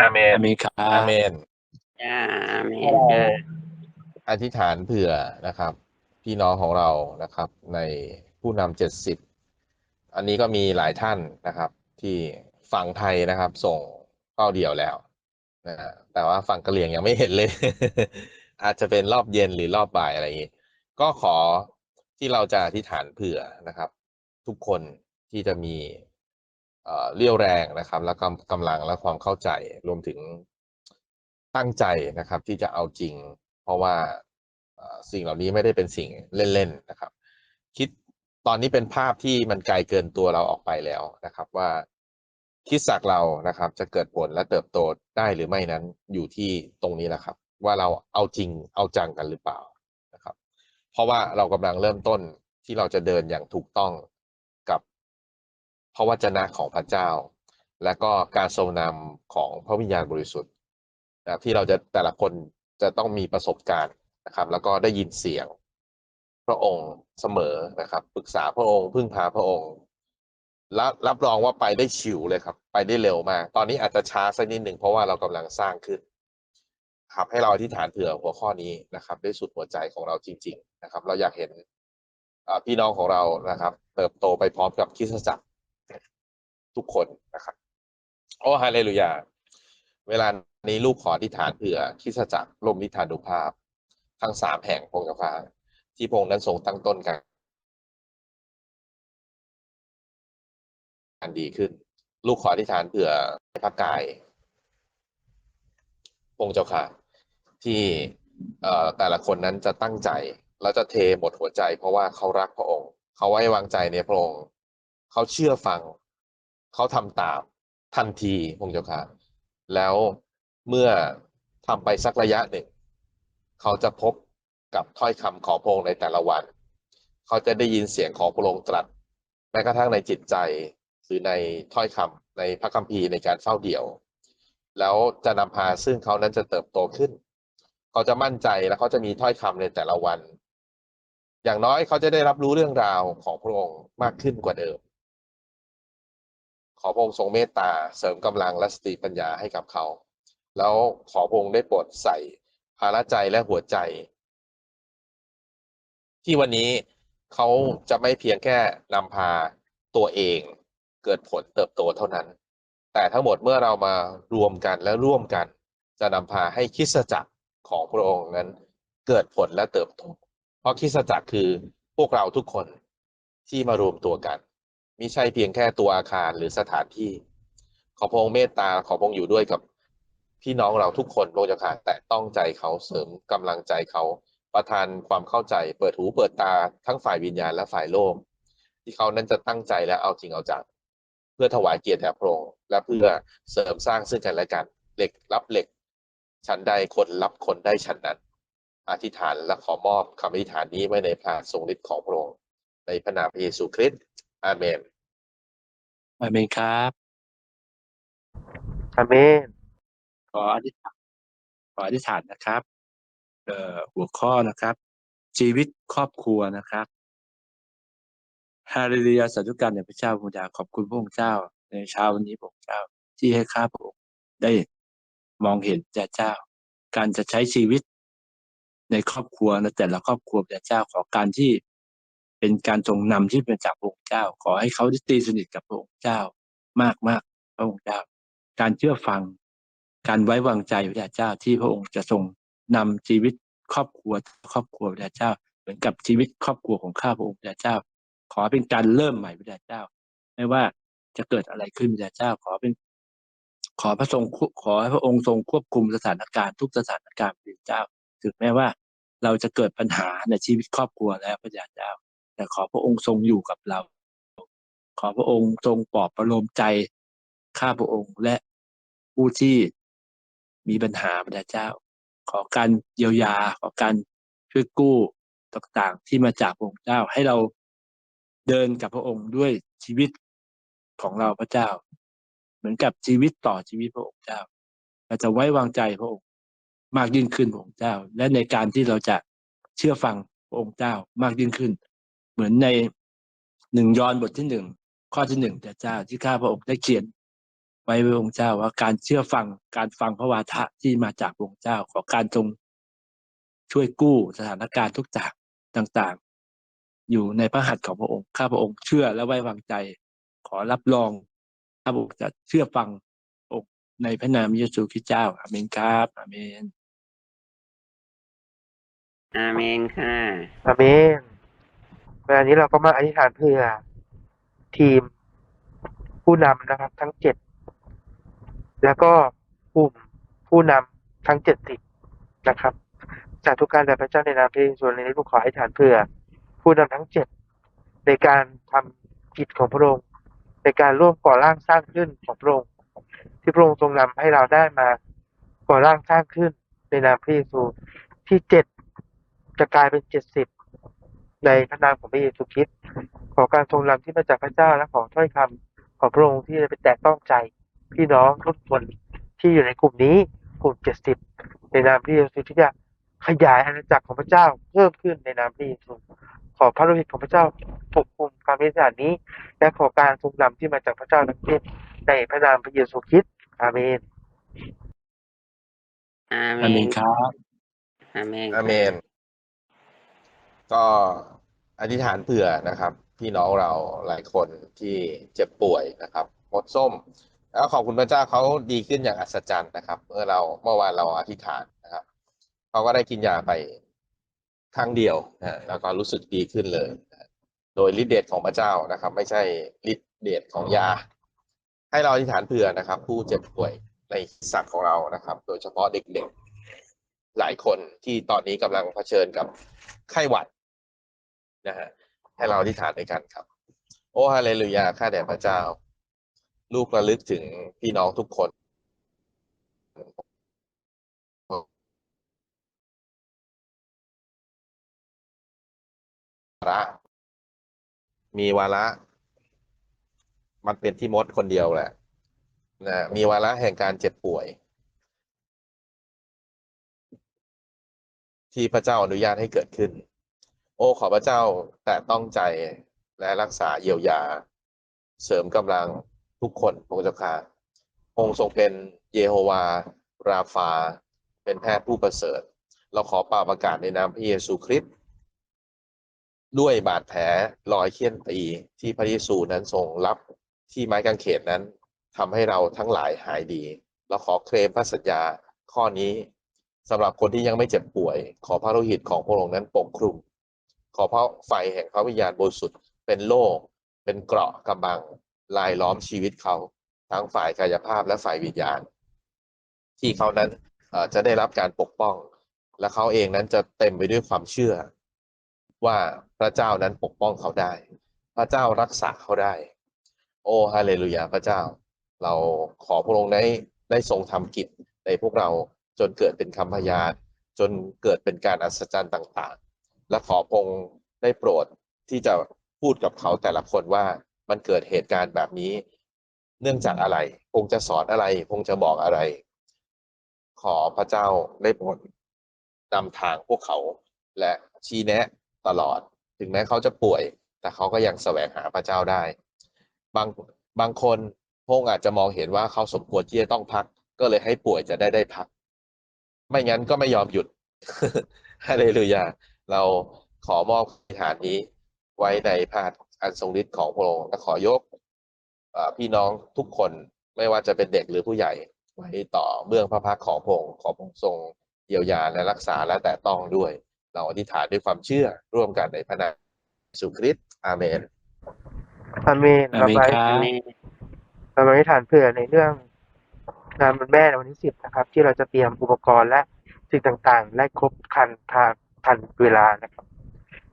อาเมนอาเมนครัอาบเมน จ้าอาเมนจ้าอธิษฐานเผื่อนะครับ พี่น้องของเรานะครับ ในผู้นำเจ็ดสิบอันนี้ก็มีหลายท่านนะครับ ที่ฝั่งไทยนะครับ ส่งเป้าเดียวแล้วนะฮะแต่ว่าฝั่งกะเหรี่ยงยังไม่เห็นเลย อาจจะเป็นรอบเย็นหรือรอบบ่ายอะไรอย่างนี้ก็ขอที่เราจะอธิษฐานเผื่อนะครับ ทุกคนที่จะมี เรี่ยวแรงนะครับ และกำกำลังและความเข้าใจรวมถึงตั้งใจนะครับ ที่จะเอาจริง เพราะว่าสิ่งเหล่านี้ไม่ได้เป็นสิ่งเล่นๆนะครับ คิดตอนนี้เป็นภาพที่มันไกลเกินตัวเราออกไปแล้วนะครับ ว่าคิดสักเรานะครับ จะเกิดผลและเติบโตได้หรือไม่นั้นอยู่ที่ตรงนี้แหละครับ ว่าเราเอาจริงเอาจังกันหรือเปล่านะครับ เพราะว่าเรากำลังเริ่มต้นที่เราจะเดินอย่างถูกต้อง พระวจนะของพระเจ้า และก็การทรงนำของพระวิญญาณบริสุทธิ์นะที่เราจะแต่ละคนจะต้องมีประสบการณ์นะครับ แล้วก็ได้ยินเสียงพระองค์เสมอนะครับปรึกษาพระองค์พึ่งพาพระองค์และรับรองว่าไปได้ชิวเลยครับ ไปได้เร็วมาก ตอนนี้อาจจะช้าสักนิดหนึ่งเพราะว่าเรากำลังสร้างขึ้นครับให้เราอธิษฐานเผื่อหัวข้อนี้นะครับ ด้วยสุดหัวใจของเราจริง ๆ นะครับ เราอยากเห็นพี่น้องของเรานะครับ เติบโตไปพร้อมกับคริสตจักร ทุกคนนะครับ โอ้ฮาเลลูยา เวลานี้ลูกขออธิฐานเผื่อคิสจักรลมนิทานุภาพ ทั้งสามแห่งพงศ์ฟ้าที่พงค์นั้นทรงตั้งต้นกันการดีขึ้น ลูกขออธิฐานเผื่อพระกายพงค์เจ้าค่ะที่แต่ละคนนั้นจะตั้งใจแล้วจะเทหมดหัวใจ เพราะว่าเขารักพระองค์ เขาไว้วางใจในพระองค์ เขาเชื่อฟัง เขาทำตามทันทีพระองค์เจ้าค่ะแล้วเมื่อทำไปสักระยะหนึ่ง เขาจะพบกับถ้อยคำของพระองค์ในแต่ละวัน เขาจะได้ยินเสียงของพระองค์ตรัสแม้กระทั่งในจิตใจหรือในถ้อยคำในพระคัมภีร์ในการเฝ้าเดี่ยว แล้วจะนำพาซึ่งเขานั้นจะเติบโตขึ้น เขาจะมั่นใจและเขาจะมีถ้อยคำในแต่ละวัน อย่างน้อยเขาจะได้รับรู้เรื่องราวของพระองค์มากขึ้นกว่าเดิม ขอพระองค์ทรงเมตตาเสริมกำลังและสติปัญญาให้กับเขา แล้วขอพระองค์ได้โปรดใส่ภาระใจและหัวใจ ที่วันนี้เขาจะไม่เพียงแค่นำพาตัวเองเกิดผลเติบโตเท่านั้น แต่ทั้งหมดเมื่อเรามารวมกันและร่วมกัน จะนำพาให้คิสจักรของพระองค์นั้นเกิดผลและเติบโต เพราะคิสจักรคือพวกเราทุกคนที่มารวมตัวกัน มิใช่เพียงแค่ตัวอาคารหรือสถานที่ ขอพระองค์เมตตาขอพระองค์อยู่ด้วยกับพี่น้องเราทุกคนพระองค์เจ้าค่ะแต่ต้องใจเขาเสริมกำลังใจเขาประทานความเข้าใจ เปิดหูเปิดตาทั้งฝ่ายวิญญาณและฝ่ายโลก ที่เขานั้นจะตั้งใจและเอาจริงเอาจังเพื่อถวายเกียรติแด่พระองค์และเพื่อเสริมสร้างซึ่งกันและกันเหล็กรับเหล็กฉันใดคนรับคนได้ฉันนั้น อธิษฐานและขอมอบคำอธิษฐานนี้ไว้ในพระทรงฤทธิ์ของพระองค์ในพระนามพระเยซูคริสต์ อาเมน อาเมนครับ อาเมน ขออธิษฐานขออธิษฐานนะครับ เอ่อหัวข้อนะครับ ชีวิตครอบครัวนะครับฮาเลลูยาสาธุการแด่พระเจ้าพระเจ้าขอบคุณพระองค์เจ้า ในเช้าวันนี้พระองค์เจ้า ที่ให้ข้าพระองค์ได้มองเห็นพระเจ้า การจะใช้ชีวิตในครอบครัวในแต่ละครอบครัวพระเจ้าขอการที่ เป็นการทรงนำที่เป็นจากพระองค์เจ้า ขอให้เขาได้ตีสนิทกับพระองค์เจ้า มากมากพระองค์เจ้า การเชื่อฟัง การไว้วางใจพระเจ้าที่พระองค์จะทรงนำชีวิตครอบครัวครอบครัวพระเจ้า เหมือนกับชีวิตครอบครัวของข้าพระองค์พระเจ้า ขอเป็นการเริ่มใหม่พระเจ้า ไม่ว่าจะเกิดอะไรขึ้นพระเจ้า ขอเป็นขอพระทรงขอให้พระองค์ทรงควบคุมสถานการณ์ทุกสถานการณ์พระเจ้า ถึงแม้ว่าเราจะเกิดปัญหาในชีวิตครอบครัวแล้วพระเจ้า แต่ขอพระองค์ทรงอยู่กับเรา ขอพระองค์ทรงปลอบประโลมใจข้าพระองค์และผู้ที่มีปัญหาพระเจ้า ขอการเยียวยา ขอการช่วยกู้ต่างๆ ที่มาจากพระองค์เจ้าให้เราเดินกับพระองค์ด้วยชีวิตของเราพระเจ้า เหมือนกับชีวิตต่อชีวิตพระองค์เจ้าเราจะไว้วางใจพระองค์มากยิ่งขึ้นพระองค์เจ้า และในการที่เราจะเชื่อฟังพระองค์เจ้ามากยิ่งขึ้น เหมือนในหนึ่งยอห์นบทที่หนึ่งข้อที่หนึ่งพระเจ้าที่ข้าพระองค์ได้เขียน ไว้ว้ไว้องค์เจ้าว่าการเชื่อฟังการฟังพระวาทะที่มาจากองค์เจ้าขอการทรงช่วยกู้สถานการณ์ทุกจากต่างๆ อยู่ในพระหัตถ์ของพระองค์ข้าพระองค์เชื่อและไว้วางใจ ขอรับรองข้าพระองค์จะเชื่อฟังองค์ในพระนามเยซูคริสต์เจ้าอาเมนครับอาเมนอาเมนค่ะอาเมน เวลานี้เราก็มาอธิษฐานเพื่อทีมผู้นำนะครับ ทั้งเจ็ดแล้วก็กลุ่มผู้นำทั้งเจ็ดสิบนะครับจากทุกการแด่พระเจ้าในนามพระเยซูในนี้ลูกขออธิษฐานเพื่อ ผู้นำทั้งเจ็ดในการทำกิจของพระองค์ในการร่วมก่อร่างสร้างขึ้นของพระองค์ที่พระองค์ทรงนำให้เราได้มาก่อร่างสร้างขึ้นในนามพระเยซูที่เจ็ดจะกลายเป็นเจ็ดสิบ ในพระนามของพระเยซูคริสต์ขอการทรงนำที่มาจากพระเจ้าและขอถ้อยคำของพระองค์ที่จะไปแตะต้องใจพี่น้องทุกคนที่อยู่ในกลุ่มนี้กลุ่มเจ็ดสิบในนามพระเยซูที่จะขยายอาณาจักรของพระเจ้าเพิ่มขึ้นในนามพระเยซูขอพระโลหิตของพระเจ้าปกคุมการปฏิบัตินี้ และขอการทรงนำที่มาจากพระเจ้าทั้งสิ้นในพระนามพระเยซูคริสต์อาเมนอาเมอาเมนนครับอาเมนอาเมน ก็อธิษฐานเผื่อนะครับ พี่น้องเราหลายคนที่เจ็บป่วยนะครับหมดส้ม แล้วขอบคุณพระเจ้าเขาดีขึ้นอย่างอัศจรรย์นะครับ เมื่อเราเมื่อวานเราอธิษฐานนะครับเขาก็ได้กินยาไปครั้งเดียวนะแล้วก็รู้สึกดีขึ้นเลย โดยฤทธิเดชของพระเจ้านะครับ ไม่ใช่ฤทธิเดชของยา ให้เราอธิษฐานเผื่อนะครับ ผู้เจ็บป่วยในสัตว์ของเรานะครับ โดยเฉพาะเด็กๆหลายคนที่ตอนนี้กำลังเผชิญกับไข้หวัด นะฮะให้เราอธิษฐานด้วยกันครับ โอ้ฮาเลลูยาข้าแด่พระเจ้า ลูกระลึกถึงพี่น้องทุกคนวาระมีวาระ มันเป็นที่มดคนเดียวแหละนะมีวาระแห่งการเจ็บป่วย ที่พระเจ้าอนุญาตให้เกิดขึ้นโอ้ขอพระเจ้าแต่ต้องใจและรักษาเยียวยา เสริมกำลังทุกคนพระเจ้าค่ะองค์ทรงเป็นเยโฮวา ราฟา เป็นแพทย์ผู้ประเสริฐ เราขอป่าประกาศในนามพระเยซูคริสต์ด้วยบาดแผลรอยเคี่ยนตีที่พระเยซูนั้นทรงรับที่ไม้กางเขนนั้นทำให้เราทั้งหลายหายดี เราขอเคลมพระสัญญาข้อนี้สำหรับคนที่ยังไม่เจ็บป่วย ขอพระโลหิตของพระองค์นั้นปกคลุม ขอพระไฟแห่งพระวิญญาณบริสุทธิ์เป็นโล่เป็นเกราะกำบังลายล้อมชีวิตเขา ทั้งฝ่ายกายภาพและฝ่ายวิญญาณ ที่เขานั้นจะได้รับการปกป้อง และเขาเองนั้นจะเต็มไปด้วยความเชื่อ ว่าพระเจ้านั้นปกป้องเขาได้ พระเจ้ารักษาเขาได้ โอ้ฮาเลลูยาพระเจ้า เราขอพระองค์ได้ได้ทรงทำกิจในพวกเราจนเกิดเป็นคำพยานจนเกิดเป็นการอัศจรรย์ต่าง ๆ และขอพงค์ได้โปรดที่จะพูดกับเขาแต่ละคนว่ามันเกิดเหตุการณ์แบบนี้ เนื่องจากอะไร พงค์จะสอนอะไร พงค์จะบอกอะไร ขอพระเจ้าได้โปรดนำทางพวกเขาและชี้แนะตลอด ถึงแม้เขาจะป่วย แต่เขาก็ยังแสวงหาพระเจ้าได้ บางบางคนพงค์อาจจะมองเห็นว่าเขาสมควรที่จะต้องพัก ก็เลยให้ป่วยจะได้ได้พัก ไม่งั้นก็ไม่ยอมหยุดฮาเลลูยา เราขอมอบฐานนี้ไว้ในพระหัตถ์อันทรงฤทธิ์ของพระองค์และขอยกพี่น้องทุกคนไม่ว่าจะเป็นเด็กหรือผู้ใหญ่ไว้ต่อเบื้องพระพักของพระองค์ขอพระองค์ทรงเยียวยาและรักษาและแต่ต้องด้วย เราอธิษฐานด้วยความเชื่อร่วมกันในพระนามเยซูคริสต์อาเมนอาเมนอาเราเมนไปครัอาบเราอธิษฐานเผื่อในเรื่องงานวันแม่ในวันที่สิบนะครับ ที่เราจะเตรียมอุปกรณ์และสิ่งต่างๆ และครบคันทาง ทันเวลานะครับ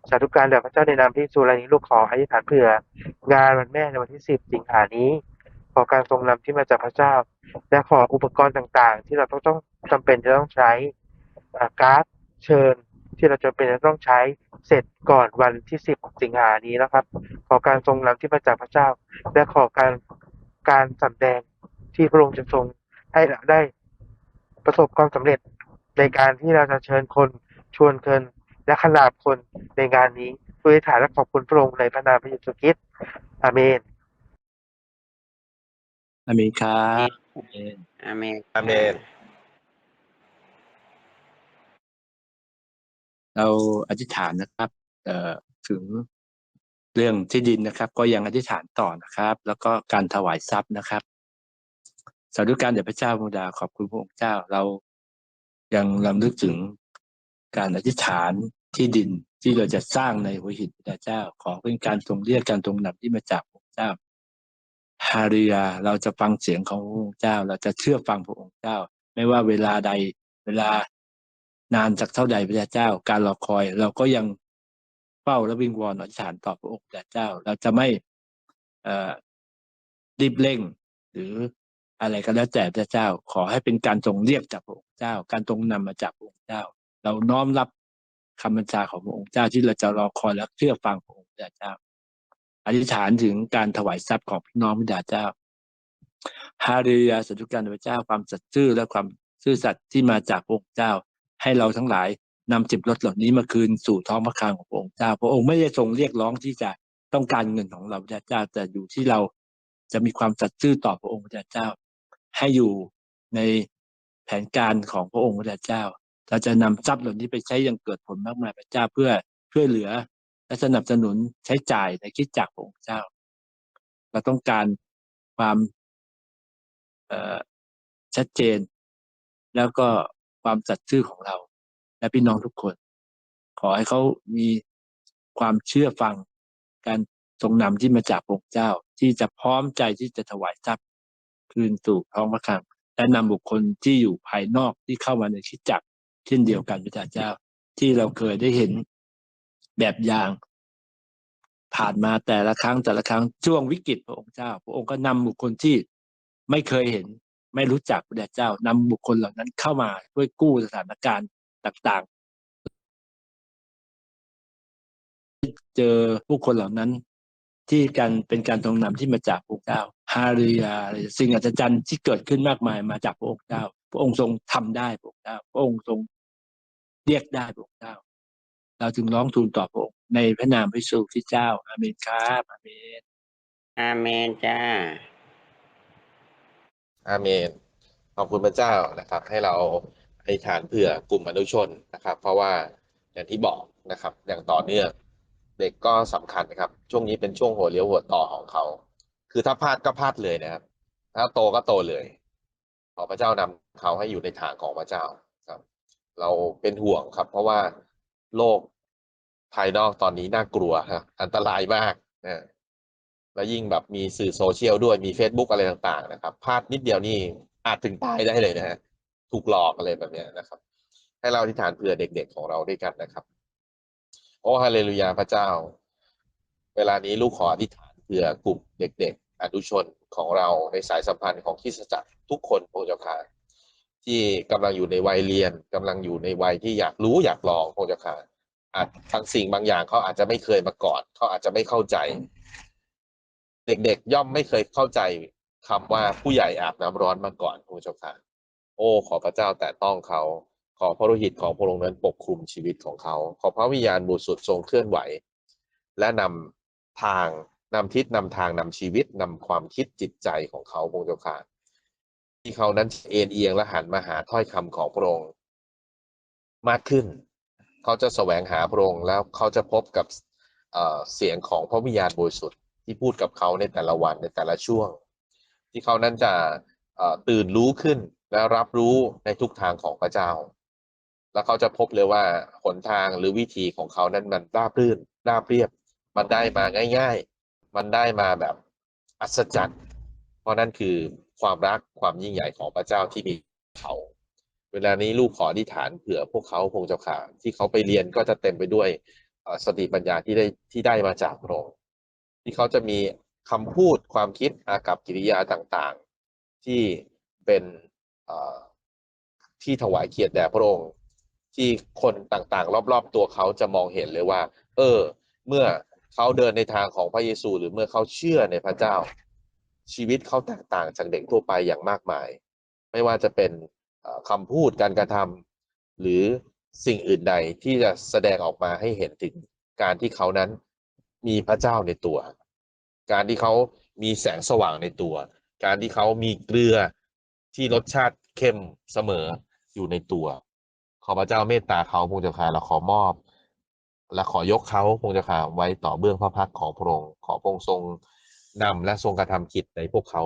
สาธุการแด่พระเจ้าในนามพระเยซูรานี้ลูกขออธิษฐานเผื่อ งานวันแม่ในวันที่สิบสิงหานี้ ขอการทรงนำที่มาจากพระเจ้า และขออุปกรณ์ต่างๆ ที่เราต้องต้องจำเป็นจะต้องใช้อ่าการ์ดเชิญที่เราจำเป็นจะต้องใช้เสร็จก่อนวันที่สิบสิงหานี้นะครับ ขอการทรงนำที่มาจากพระเจ้า และขอการการสำแดงที่พระองค์จะทรงให้เราได้ประสบความสำเร็จในการที่เราจะเชิญคน ชวนคนและขนาบคนในงานนี้ด้วยฐานและขอบคุณพระองค์ในพระนามพระเยซูคริสต์อาเมนอาเมนครับอาเมนอาเมนอาเมนเราอธิษฐานนะครับเอ่อถึงเรื่องที่ดินนะครับ ก็ยังอธิษฐานต่อนะครับ แล้วก็การถวายทรัพย์นะครับสาธุการเดี๋ยวพระเจ้ามุดาขอบคุณพระองค์เจ้าเรายังลำลึกถึง การอธิษฐานที่ดินที่เราจะสร้างในหัวหินพระเจ้า ขอเป็นการทรงเรียกการทรงนำที่มาจากพระองค์เจ้าฮาริยาเราจะฟังเสียงของพระองค์เจ้า เราจะเชื่อฟังพระองค์เจ้า ไม่ว่าเวลาใดเวลานานจากเท่าใดพระเจ้า การรอคอยเราก็ยังเฝ้าและวิงวอนอธิษฐานต่อพระองค์พระเจ้า เราจะไม่รีบเร่ง หรืออะไรก็แล้วแต่พระเจ้า ขอให้เป็นการทรงเรียกจากพระองค์เจ้า การทรงนำมาจากพระองค์เจ้า เราน้อมรับคำบัญชาของพระองค์เจ้าที่เราจะรอคอยและเชื่อฟังพระองค์เจ้า อธิษฐานถึงการถวายทรัพย์ของพี่น้องพระเจ้าฮาเลลูยาสาธุการพระเจ้าความสัตย์ซื่อและความซื่อสัตย์ที่มาจากพระองค์เจ้า ให้เราทั้งหลายนำจิบรถเหล่านี้มาคืนสู่ท้องพระคลังของพระองค์เจ้า พระองค์ไม่ได้ทรงเรียกร้องที่จะต้องการเงินของเราพระเจ้าแต่อยู่ที่เราจะมีความสัตย์ซื่อต่อพระองค์พระเจ้า ให้อยู่ในแผนการของพระองค์พระเจ้า เราจะนำทรัพย์เหล่านี้ไปใช้อยังเกิดผลมากมายพระเจ้าเพื่อช่วยเหลือ และสนับสนุนใช้จ่ายในคิดจักรพระองเจ้า เราต้องการความชัดเจน แล้วก็ความสัตย์ซื่อของเรา และพี่น้องทุกคน ขอให้เขามีความเชื่อฟังการทรงนำที่มาจากพระองค์เจ้าที่จะพร้อมใจที่จะถวายทรัพย์คืนสู่ท้องพระคลังและนำบุคคลที่อยู่ภายนอกที่เข้ามาในคิดจักร เช่นเดียวกันพระเจ้าที่เราเคยได้เห็นแบบอย่างผ่านมาแต่ละครั้งแต่ละครั้งช่วงวิกฤตพระองค์เจ้า พระองค์ก็นำบุคคลที่ไม่เคยเห็น ไม่รู้จักพระเจ้านำบุคคลเหล่านั้นเข้ามาช่วยกู้สถานการณ์ต่างๆ เจอผู้คนเหล่านั้นที่การเป็นการทรงนำที่มาจากพระองค์เจ้าฮาริยาสิ่งอัศจรรย์ที่เกิดขึ้นมากมายมาจากพระองค์เจ้า พระองค์ทรงทำได้พระองค์เจ้าพระองค์ทรง เรียกได้พระองค์เจ้า เราจึงร้องทูลต่อพระองค์ในพระนามพระเยซูคริสต์เจ้า อาเมนครับอาเมนอาเมนจ้า อาเมน ขอบคุณพระเจ้านะครับ ให้เราอธิษฐานเผื่อกลุ่มอนุชนนะครับ เพราะว่าอย่างที่บอกนะครับ อย่างต่อเนื่องเด็กก็สำคัญนะครับ ช่วงนี้เป็นช่วงหัวเลี้ยวหัวต่อของเขา คือถ้าพลาดก็พลาดเลยนะครับ ถ้าโตก็โตเลย ขอพระเจ้านำเขาให้อยู่ในทางของพระเจ้าครับ เราเป็นห่วงครับ เพราะว่าโลกภายนอกตอนนี้น่ากลัวครับอันตรายมากนะแล้วยิ่งแบบมีสื่อโซเชียลด้วยมี Facebook อะไรต่างๆ นะครับพลาดนิดเดียวนี่อาจถึงตายได้เลยนะฮะถูกหลอกอะไรแบบนี้นะครับ ให้เราอธิษฐานเผื่อเด็กๆของเราด้วยกันนะครับ โอ้ฮาเลลูยาพระเจ้า เวลานี้ลูกขออธิษฐานเผื่อกลุ่มเด็ก ๆอนุชนของเราในสายสัมพันธ์ของคริสตจักรทุกคนพระเจ้าค่ะ ที่กำลังอยู่ในวัยเรียนกำลังอยู่ในวัยที่อยากรู้อยากลองพระเจ้าค่ะอาจบางสิ่งบางอย่างเขาอาจจะไม่เคยมาก่อนเขาอาจจะไม่เข้าใจ เด็กๆย่อมไม่เคยเข้าใจคำว่าผู้ใหญ่อาบน้ำร้อนมาก่อนพระเจ้าค่ะโอ้ขอพระเจ้าแต่ต้องเขาขอพระโลหิตของพระองค์นั้นปกคลุมชีวิตของเขา ขอพระวิญญาณบริสุทธิ์ทรงเคลื่อนไหว และนำทางนำทิศนำทางนำชีวิตนำความคิดจิตใจของเขาพระเจ้าค่ะ ที่เขานั้นเอ็นเอียงและหันมาหาถ้อยคำของพระองค์มากขึ้น เขาจะแสวงหาพระองค์แล้วเขาจะพบกับเสียงของพระวิญญาณบริสุทธิ์ที่พูดกับเขาในแต่ละวันในแต่ละช่วง ที่เขานั้นจะตื่นรู้ขึ้นและรับรู้ในทุกทางของพระเจ้า แล้วเขาจะพบเลยว่าหนทางหรือวิธีของเขานั้นมันราบรื่นราบเรียบ มันได้มาง่าย ๆ มันได้มาแบบอัศจรรย์ เพราะนั่นคือ ความรักความยิ่งใหญ่ของพระเจ้าที่มีเขา เวลานี้ลูกขออธิษฐานเผื่อพวกเขาพงเจ้าค่ะที่เขาไปเรียนก็จะเต็มไปด้วยสติปัญญาที่ได้ที่ได้มาจากพระองค์ที่เขาจะมีคำพูดความคิดอากับกิริยาต่างๆ ที่เป็นที่ถวายเกียรติแด่พระองค์ที่คนต่างๆ รอบๆ ตัวเขาจะมองเห็นเลยว่า เออ เมื่อเขาเดินในทางของพระเยซู หรือเมื่อเขาเชื่อในพระเจ้า ชีวิตเขาแตกต่างจากเด็กทั่วไปอย่างมากมาย ไม่ว่าจะเป็นคำพูดการกระทำหรือสิ่งอื่นใดที่จะแสดงออกมาให้เห็นถึงการที่เขานั้นมีพระเจ้าในตัว การที่เขามีแสงสว่างในตัว การที่เขามีเกลือที่รสชาติเข้มเสมออยู่ในตัว ขอพระเจ้าเมตตาเขาพงเจ้าค่ะเราขอมอบ และขอยกเขาพงเจ้าค่ะไว้ต่อเบื้องพระพักของพระองค์ขอพระองค์ทรง นำและทรงกระทำกิจในพวกเขา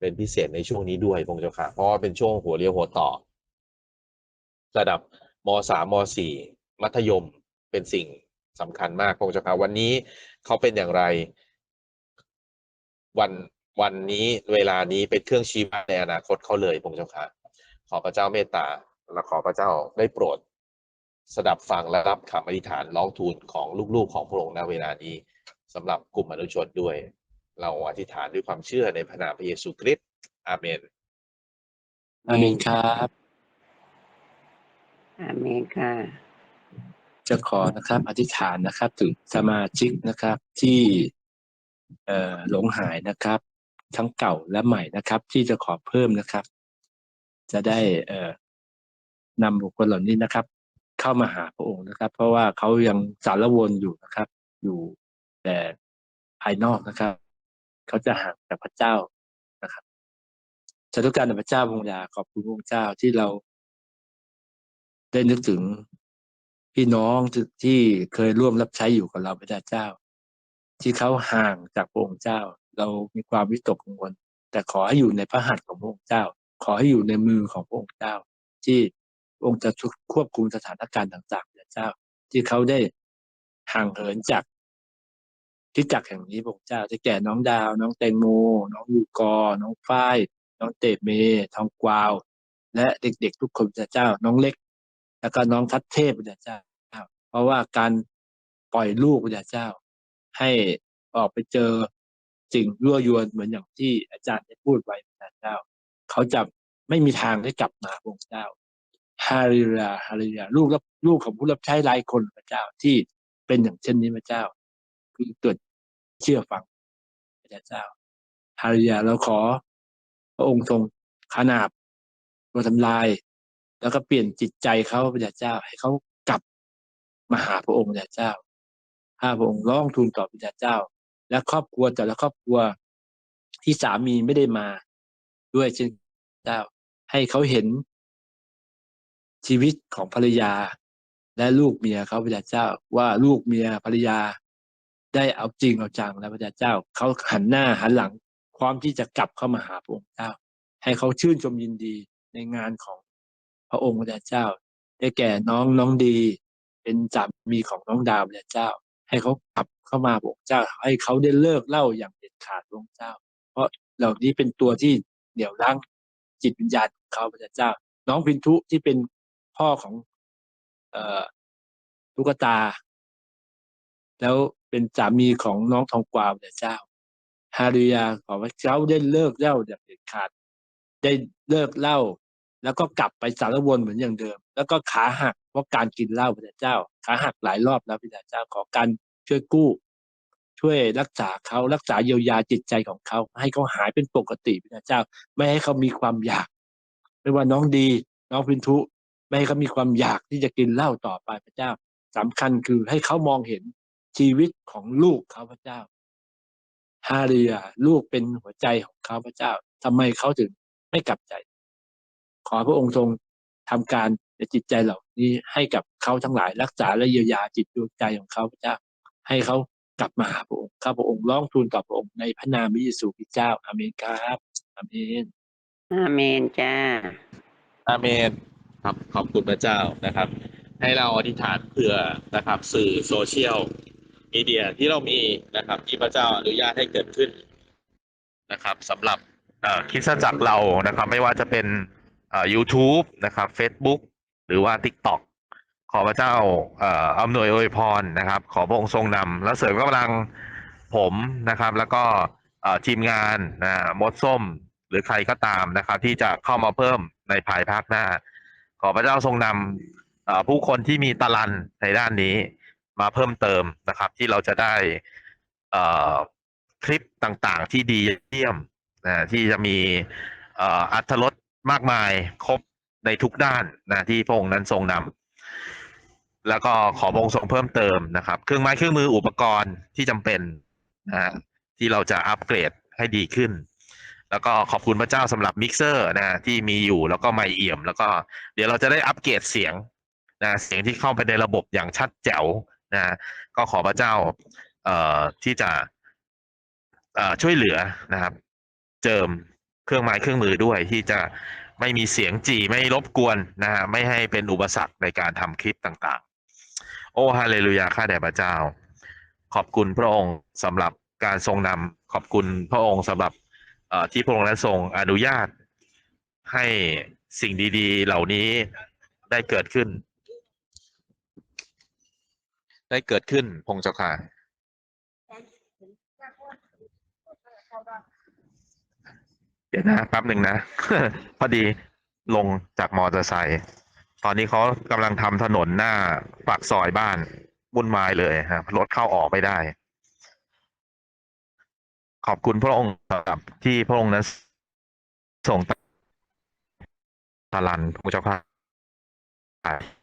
เป็นพิเศษในช่วงนี้ด้วยพงเจ้าค่ะ เพราะว่าเป็นช่วงหัวเรียวหัวต่อ ระดับมสามมสี่มัธยมเป็นสิ่งสำคัญมากพงเจ้าค่ะวันนี้เขาเป็นอย่างไร วันวันนี้เวลานี้เป็นเครื่องชี้วัดในอนาคตเขาเลยพงเจ้าค่ะขอพระเจ้าเมตตาและขอพระเจ้าได้โปรด สดับฟังและรับคำอธิษฐานร้องทูลของลูกๆของพระองค์ณเวลานี้สำหรับกลุ่มอนุชนด้วย เราอธิษฐานด้วยความเชื่อในพระนามพระเยซูคริสต์อาเมน อาเมนครับอาเมนค่ะ จะขอนะครับ อธิษฐานนะครับ ถึงสมาชิกนะครับที่เอ่อหลงหายนะครับ ทั้งเก่าและใหม่นะครับ ที่จะขอเพิ่มนะครับ จะได้เอ่อนำบุคคลเหล่านี้นะครับ เข้ามาหาพระองค์นะครับ เพราะว่าเขายังสารวนอยู่นะครับ อยู่แต่ภายนอกนะครับ เขาจะห่างจากพระเจ้านะครับชาตุการในพระเจ้าพงยาขอบคุณพระเจ้าที่เรา ได้นึกถึงพี่น้องที่เคยร่วมรับใช้อยู่กับเราพระเจ้า ที่เขาห่างจากพระองค์เจ้า เรามีความวิตกกังวลแต่ขอให้อยู่ในพระหัตถ์ของพระองค์เจ้า ขอให้อยู่ในมือของพระองค์เจ้า ที่องค์จะควบคุมสถานการณ์ต่างๆพระเจ้า ที่เขาได้ห่างเหินจาก ที่จักแห่งนี้พระองค์เจ้าจะแก่น้องดาว น้องแตงโม น้องยูกอ น้องฝ้าย น้องเตเม ทองกวาว และเด็กๆ ทุกคนพระเจ้า น้องเล็ก แล้วก็น้องทัดเทพพระเจ้า เพราะว่าการปล่อยลูกพระเจ้า ให้ออกไปเจอสิ่งยั่วยวนเหมือนอย่างที่อาจารย์ได้พูดไว้พระเจ้า เขาจะไม่มีทางได้กลับมาพระองค์เจ้าฮาริลาฮาริลาลูกรับลูกของผู้รับใช้หลายคนพระเจ้าที่เป็นอย่างเช่นนี้พระเจ้า คือตรวจเชื่อฟังพระเจ้าฮาริลาเราขอ พระองค์ทรงขนาบตัวทำลาย แล้วก็เปลี่ยนจิตใจเขาพระเจ้า ให้เขากลับมาหาพระองค์พระเจ้าข้าพระองค์ร้องทูลต่อพระเจ้า และครอบครัวแต่ละครอบครัวที่สามีไม่ได้มาด้วยเช่นเจ้า ให้เขาเห็นชีวิตของภรรยาและลูกเมียเขาพระเจ้าว่าลูกเมียภรรยา ได้เอาจริงเอาจังแล้วพระเจ้าเขาหันหน้าหันหลังพร้อมที่จะกลับเข้ามาหาพระองค์เจ้า ให้เขาชื่นชมยินดีในงานของพระองค์พระเจ้า ได้แก่น้องน้องดี เป็นสามีของน้องดาวพระเจ้า ให้เขากลับเข้ามาพระองค์เจ้า ให้เขาได้เลิกเล่าอย่างเด็ดขาดพระองค์เจ้า เพราะเหล่านี้เป็นตัวที่เหนี่ยวรั้งจิตวิญญาณของเขาพระเจ้า น้องพินทุที่เป็นพ่อของ เอ่อตุ๊กตา แล้ว เป็นสามีของน้องทองกวาวพระเจ้า ฮาริยาขอพระเจ้าได้เลิกเล่าอย่างเด็ดขาด ได้เลิกเล่า แล้วก็กลับไปสารวนเหมือนอย่างเดิม แล้วก็ขาหักเพราะการกินเหล้าพระเจ้า ขาหักหลายรอบแล้วพระเจ้าขอการช่วยกู้ ช่วยรักษาเขารักษาเยียวยาจิตใจของเขา ให้เขาหายเป็นปกติพระเจ้า ไม่ให้เขามีความอยาก ไม่ว่าน้องดี น้องพินทุ ไม่ให้เขามีความอยากที่จะกินเหล้าต่อไปพระเจ้าสำคัญคือให้เขามองเห็น ชีวิตของลูกเขาพระเจ้า ฮาเรียลูกเป็นหัวใจของเขาพระเจ้าทำไมเขาถึงไม่กลับใจ ขอพระองค์ทรงทำการในจิตใจเหล่านี้ให้กับเขาทั้งหลายรักษาและเยียวยาจิตดวงใจของเขาพระเจ้า ให้เขากลับมาหาพระองค์ข้าพระองค์ร้องทูลต่อพระองค์ในพระนามพระเยซูคริสต์เจ้าอาเมนครับอาเมนอาเมนจ้าอาเมนครับขอบคุณพระเจ้านะครับ ให้เราอธิษฐานเผื่อนะครับ สื่อโซเชียล มีเดียที่เรามีนะครับ ที่พระเจ้าอนุญาตให้เกิดขึ้นนะครับสำหรับคริดจักรเรานะครับ ไม่ว่าจะเป็นเอ่อ YouTube นะครับ Facebook หรือว่า TikTok ขอพระเจ้าอำนวยอวยพรนะครับ ขอพระองค์ทรงนำและเสริมกำลังผมนะครับ แล้วก็ทีมงานนะมดส้มหรือใครก็ตามนะครับ ที่จะเข้ามาเพิ่มในภายภาคหน้า ขอพระเจ้าทรงนำผู้คนที่มีตะลันในด้านนี้ มาเพิ่มเติมนะครับ ที่เราจะได้เอคลิปต่างๆ ที่ดีเยี่ยมนะที่จะมีเอ่ออัธรสมากมายครบในทุกด้านนะที่พระองค์นั้นทรงนำแล้วก็ขอพระองค์ทรงเพิ่มเติมนะครับ เครื่องไม้เครื่องมืออุปกรณ์ที่จำเป็นนะฮะที่เราจะอัปเกรดให้ดีขึ้น แล้วก็ขอบคุณพระเจ้าสำหรับมิกเซอร์นะที่มีอยู่แล้วก็ไม่เอี่ยม แล้วก็เดี๋ยวเราจะได้อัปเกรดเสียงนะเสียงที่เข้าไปในระบบอย่างชัดแจ๋ว นะก็ขอพระเจ้าเอ่อที่จะเอ่อช่วยเหลือนะครับ เจิมเครื่องไม้เครื่องมือด้วยที่จะไม่มีเสียงจีไม่รบกวนนะฮะไม่ให้เป็นอุปสรรคในการทำคลิปต่างๆ โอ้ฮาเลลูยาข้าแด่พระเจ้า ขอบคุณพระองค์สำหรับการทรงนำขอบคุณพระองค์สำหรับเอ่อที่พระองค์นั้นทรงอนุญาตให้สิ่งดี ๆ เหล่านี้ได้เกิดขึ้น ได้เกิดขึ้นพงศ์เจ้าค่ะ เดี๋ยวนะแป๊บหนึ่งนะ พอดีลงจากมอเตอร์ไซค์ตอนนี้เขากำลังทำถนนหน้าปากซอยบ้านวุ่นวายเลยฮะรถเข้าออกไม่ได้ ขอบคุณพระองค์สำหรับที่พระองค์นั้นส่งตาลันพระเจ้าค่ะ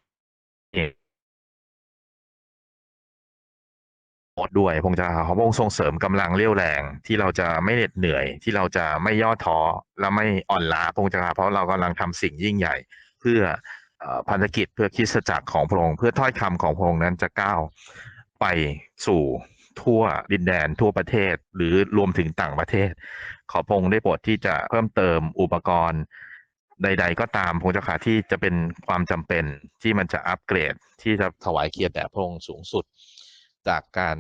ด้วยพงค์จะขอพระองค์ทรงเสริมกำลังเรี่ยวแรง ที่เราจะไม่เหน็ดเหนื่อย ที่เราจะไม่ย่อท้อและไม่อ่อนล้าพงค์จะเพราะเรากำลังทำสิ่งยิ่งใหญ่ เพื่ออพันธกิจเพื่อคิดจักรของพระองค์เพื่อถ้อยคำของพระองค์นั้นจะก้าวไปสู่ทั่วดินแดนทั่วประเทศ หรือรวมถึงต่างประเทศ ขอพงค์ได้โปรดที่จะเพิ่มเติมอุปกรณ์ใด ๆ ก็ตามพงค์เจ้าค่ะที่จะเป็นความจำเป็นที่มันจะอัปเกรดที่จะถวายเกียรติแด่พระองค์สูงสุด จากการ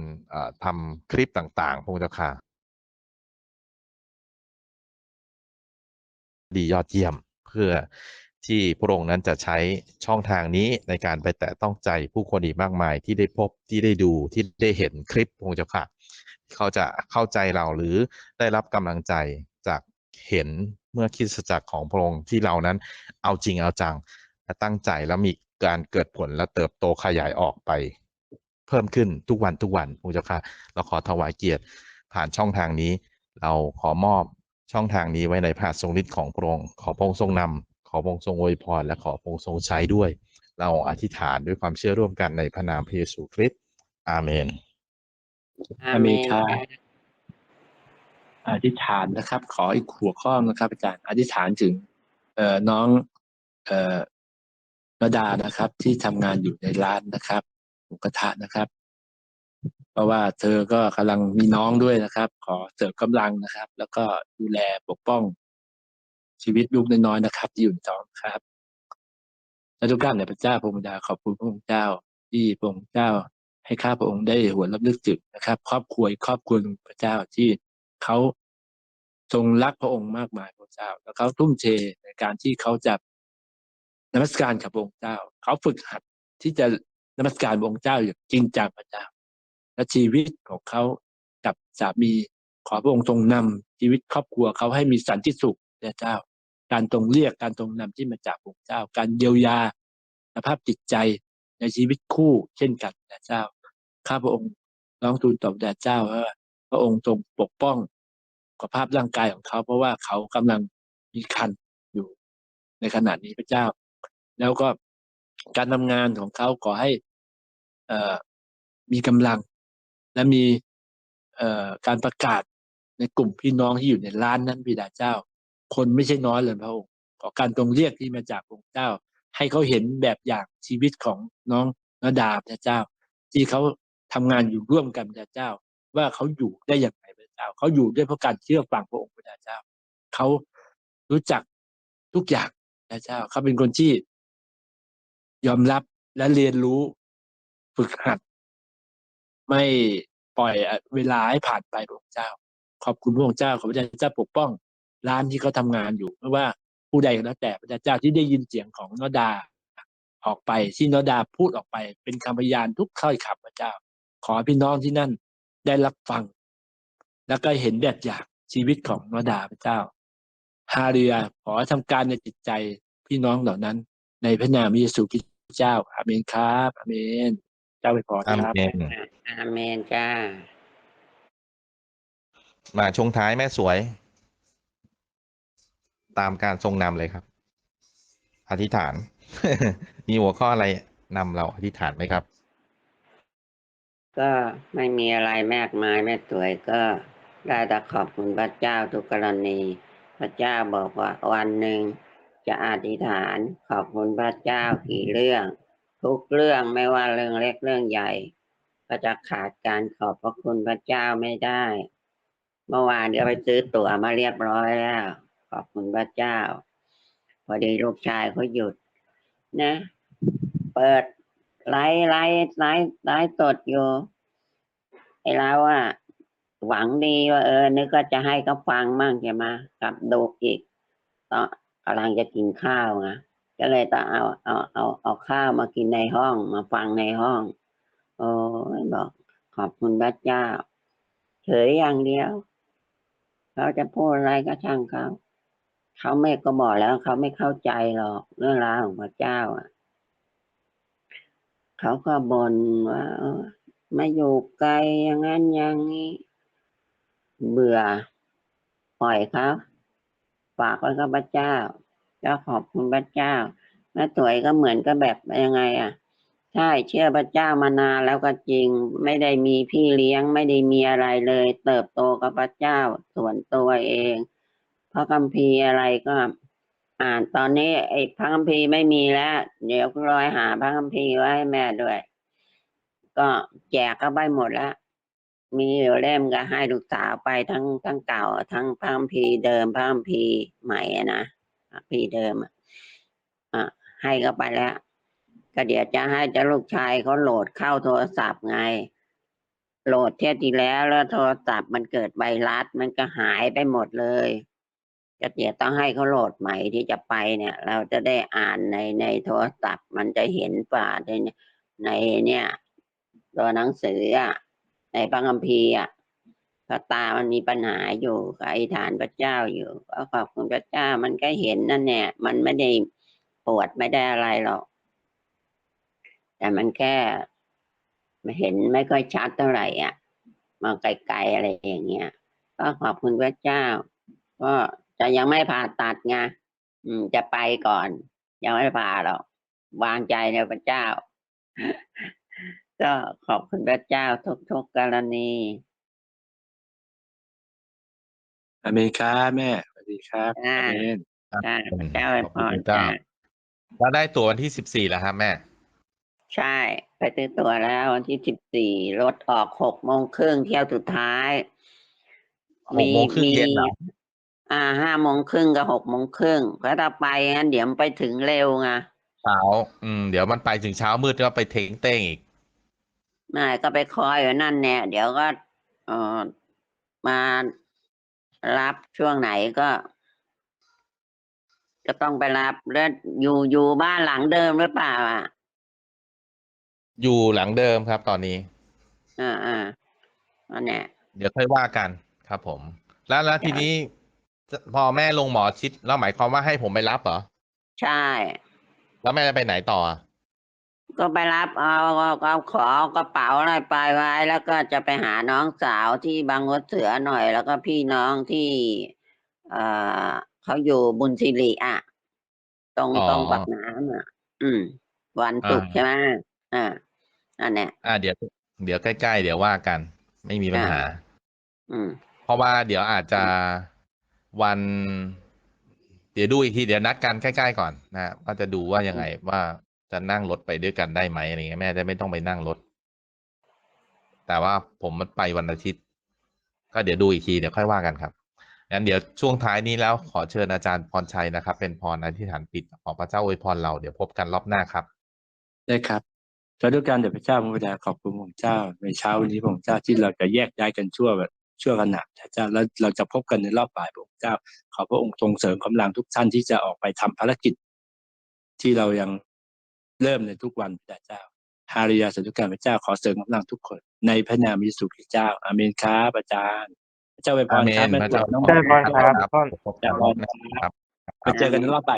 ทำคลิปต่างๆพระองเจ้าค่ะดียอดเยี่ยมเพื่อที่พระองค์นั้นจะใช้ช่องทางนี้ในการไปแตะต้องใจผู้คนอีกมากมายที่ได้พบที่ได้ดูที่ได้เห็นคลิปพงเจ้าค่ะเขาจะเข้าใจเราหรือได้รับกำลังใจจากเห็นเมื่อคิดจักของพระองค์ที่เรานั้นเอาจริงเอาจังและตั้งใจแล้วมีการเกิดผลและเติบโตขยายออกไป เพิ่มขึ้นทุกวันทุกวันพระเจ้าค่ะ เราขอถวายเกียรติผ่านช่องทางนี้ เราขอมอบช่องทางนี้ไว้ในพระทรงฤทธิ์ของพระองค์ขอพระองค์ทรงนำขอพระองค์ทรงอวยพร และขอพระองค์ทรงใช้ด้วย เราอธิษฐานด้วยความเชื่อร่วมกันในพระนามพระเยซูคริสต์อาเมนอาเมนครับจ้าอธิษฐานนะครับ ขออีกหัวข้อนะครับอาจารย์อธิษฐานถึง เอ่อน้อง เอ่อระดานะครับ ที่ทำงานอยู่ในร้านนะครับ หมูกระทะนะครับ เพราะว่าเธอก็กำลังมีน้องด้วยนะครับ ขอเสริมกำลังนะครับ แล้วก็ดูแลปกป้องชีวิตลูกน้อยๆนะครับ ที่อยู่ในท้องครับและทุกท่านในพระเจ้าพระองค์ดาขอบคุณพระองค์เจ้า ที่พระองค์เจ้า ให้ข้าพระองค์ได้หวนรับลึกถึงนะครับ ครอบครัวครอบครัวพระเจ้าที่เขาทรงรักพระองค์มากมายพระเจ้า แล้วเขาทุ่มเทในการที่เขาจะนมัสการกับพระองค์เจ้า เขาฝึกหัดที่จะ นมัสการองค์เจ้าอย่างจริงจังพระเจ้าและชีวิตของเขากับสามีขอพระองค์ทรงนำชีวิตครอบครัวเขาให้มีสันติสุขพระเจ้า การตรงเรียกการตรงนำที่มาจากองค์เจ้า การเยียวยาสภาพจิตใจในชีวิตคู่เช่นกันพระเจ้าข้าพระองค์ร้องทูลต่อแด่เจ้าว่าพระองค์ทรงปกป้องสุขภาพร่างกายของเขา เพราะว่าเขากำลังมีคันอยู่ในขณะนี้พระเจ้า แล้วก็การทำงานของเขาขอให้ มีกำลัง และมีการประกาศในกลุ่มพี่น้องที่อยู่ในร้านนั้นบิดาเจ้า คนไม่ใช่น้อยเลยพระองค์ขอการตรงเรียกที่มาจากองค์เจ้า ให้เขาเห็นแบบอย่างชีวิตของน้องนาดาพระเจ้า ที่เขาทำงานอยู่ร่วมกันพระเจ้า ว่าเขาอยู่ได้อย่างไรพระเจ้า เขาอยู่ด้วยเพราะการเชื่อฟังพระองค์พระเจ้า เขารู้จักทุกอย่างพระเจ้า เขาเป็นคนที่ ยอมรับและเรียนรู้ ฝึกหัด ไม่ปล่อยเวลาให้ผ่านไปพระองค์เจ้า ขอบคุณพระองค์เจ้าขอพระเจ้าปกป้องร้านที่เขาทำงานอยู่ไม่ว่าผู้ใดก็แล้วแต่พระเจ้าที่ได้ยินเสียงของนดาออกไปที่นดาพูดออกไป เป็นคำพยานทุกข้อยขับพระเจ้า ขอพี่น้องที่นั่นได้รับฟัง แล้วก็เห็นแบบอย่างชีวิตของนดาพระเจ้า ฮาเรียขอทำการในจิตใจพี่น้องเหล่านั้น ในพระนามพระเยซูคริสต์เจ้าอาเมนครับอาเมน เจ้าไปพรอาครับ เมนอาเมนจ้า มาช่วงท้ายแม่สวย ตามการทรงนำเลยครับ อธิษฐาน มีหัวข้ออะไรนำเราอธิษฐานไหมครับ ก็ไม่มีอะไรมากมายแม่สวยก็ได้แต่ขอบคุณพระเจ้าทุกกรณี พระเจ้าบอกว่าวันหนึ่งจะอธิษฐานขอบคุณพระเจ้ากี่เรื่อง ทุกเรื่องไม่ว่าเรื่องเล็กเรื่องใหญ่ ก็จะขาดการขอบพระคุณพระเจ้าไม่ได้ เมื่อวานเดี๋ยวไปซื้อตั๋วมาเรียบร้อยแล้ว ขอบคุณพระเจ้า พอดีลูกชายเขาหยุด นะ เปิดไลฟ์ไลฟ์ไลฟ์ไลฟ์สดอยู่ไอ้เราอะหวังดีว่าเออนึกก็จะให้เขาฟังมั่งใช่ไหมกลับดูอีกตอนกำลังจะกินข้าวไง ก็เลยต้องเอาเอาเอาเอาข้าวมากินในห้องมาฟังในห้อง โอ้ยบอก ขอบคุณพระเจ้า เฉยอย่างเดียว เขาจะพูดอะไรก็ช่างเขาเขาไม่ก็บอกแล้วเขาไม่เข้าใจหรอกเรื่องราวของพระเจ้าอะเขาก็บ่นว่าออมาอยู่ไกลอย่างนั้นอย่างนี้เบื่อ ปล่อยเขาฝากไว้กับพระเจ้า แล้วขอบคุณพระเจ้าแม่สวยก็เหมือนกับแบบยังไง อะ ใช่เชื่อพระเจ้ามานานแล้วก็จริง ไม่ได้มีพี่เลี้ยงไม่ได้มีอะไรเลย เติบโตกับพระเจ้าส่วนตัวเองพระคัมภีร์อะไรก็ อ่านตอนนี้ไอ้พระคัมภีร์ไม่มีแล้ว เดี๋ยวรอยหาพระคัมภีร์ไว้ให้แม่ด้วย ก็แจกก็ไปหมดแล้วมีอยู่เล่มก็ให้ลูกสาวไปทั้งทั้งเก่า ทั้งพระคัมภีร์เดิมพระคัมภีร์ใหม่นะ พระคัมภีร์เดิมอะอะให้ก็ไปแล้ว ก็เดี๋ยวจะให้เจ้าลูกชายเขาโหลดเข้าโทรศัพท์ไง โหลดเที่ยวที่แล้วแล้วโทรศัพท์มันเกิดไวรัสมันก็หายไปหมดเลยก็เดี๋ยวต้องให้เขาโหลดใหม่ที่จะไปเนี่ย เราจะได้อ่านในในโทรศัพท์มันจะเห็นป่าในในเนี่ย ตัวหนังสืออะในพระคัมภีร์อะ พระตามันมีปัญหาอยู่ก็อธิษฐานพระเจ้าอยู่ก็ขอบคุณพระเจ้ามันก็เห็นนั่นเนี่ยมันไม่ได้ปวดไม่ได้อะไรหรอก แต่มันแค่ไม่เห็นไม่ค่อยชัดเท่าไหร่อะมองไกลๆอะไรอย่างเงี้ยก็ขอบคุณพระเจ้าก็จะยังไม่ผ่าตัดไงอืม จะไปก่อน ยังไม่ผ่าหรอกวางใจในพระเจ้า ก็ขอบคุณพระเจ้าทุกๆกรณี อเมริกาแม่ สวัสดีครับอ่าอาเมนจ้าพระเจ้าอวยพรขอบคุณพระเจ้าจ้าแล้วได้ตั๋ววันที่สิบสี่แล้วครับแม่ ใช่ ไปซื้อตั๋วแล้ววันที่สิบสี่รถออกหกโมงครึ่งเที่ยวสุดท้ายหกโมงครึ่งเย็นเหรอ อ่าห้าโมงครึ่งกับหกโมงครึ่งเพราะถ้าไปงั้นเดี๋ยวมันไปถึงเร็วไงเช้าอืม เดี๋ยวมันไปถึงเช้ามืดก็ไปเทงเต้งอีกไม่ก็ไปคอยอยู่นั่นเนี่ยเดี๋ยวก็เออมา รับช่วงไหนก็ก็ต้องไปรับแล้วอยู่อยู่บ้านหลังเดิมหรือเปล่าอะอยู่หลังเดิมครับตอนนี้ อ่าอ่าอันเนี้ยเดี๋ยวค่อยว่ากันครับผม แล้วแล้วทีนี้พอแม่ลงหมอชิดแล้วหมายความว่าให้ผมไปรับเหรอ ใช่ แล้วแม่จะไปไหนต่ออะ ก็ไปรับเอาเอาเอาขอเอากระเป๋าอะไรไปไว้ แล้วก็จะไปหาน้องสาวที่บางวัดเสือหน่อย แล้วก็พี่น้องที่ เอ่อเขาอยู่บุญสิริอะ ตรงอ๋อ ตรงปากน้ำอะ อืม วันศุกร์อ่าใช่ไหมอ่าอันเนี้ยอ่าเดี๋ยวเดี๋ยวใกล้ๆ เดี๋ยวว่ากัน ไม่มีปัญหา อืม เพราะว่าเดี๋ยวอาจจะวัน เดี๋ยวดูอีกทีเดี๋ยวนัดกันใกล้ๆก่อนนะฮะว่าจะดูว่ายังไงว่า จะนั่งรถไปด้วยกันได้ไหมอะไรเงี้ยแม่จะไม่ต้องไปนั่งรถ แต่ว่าผมมันไปวันอาทิตย์ ก็เดี๋ยวดูอีกทีเดี๋ยวค่อยว่ากันครับงั้นเดี๋ยวช่วงท้ายนี้แล้วขอเชิญอาจารย์พรชัยนะครับ เป็นพรอธิษฐานปิดขอพระเจ้าอวยพรเราเดี๋ยวพบกันรอบหน้าครับ ได้ครับสาธุการเดี๋ยวพระเจ้าพระบิดาขอบคุณพระเจ้า ในเช้าวันนี้พระเจ้าที่เราจะแยกย้ายกันชั่วแบบชั่วขณะพระเจ้าแล้วเราจะพบกันในรอบบ่ายพระเจ้า ขอพระองค์ทรงเสริมกำลังทุกท่านที่จะออกไปทำภารกิจ ที่เรายัง เริ่มในทุกวันพระเจ้าฮาริยาสาธุการพระเจ้าขอเสริมกำลังทุกคน ในพระนามพระเยซูคริสต์เจ้าอาเมนครับอาจารย์พระเจ้าอวยพรครับอาเมนแม่พระตัวเจ้าน้องได้พรครับพบกันรอบหน้าครับไปเจอกันในรอบบ่าย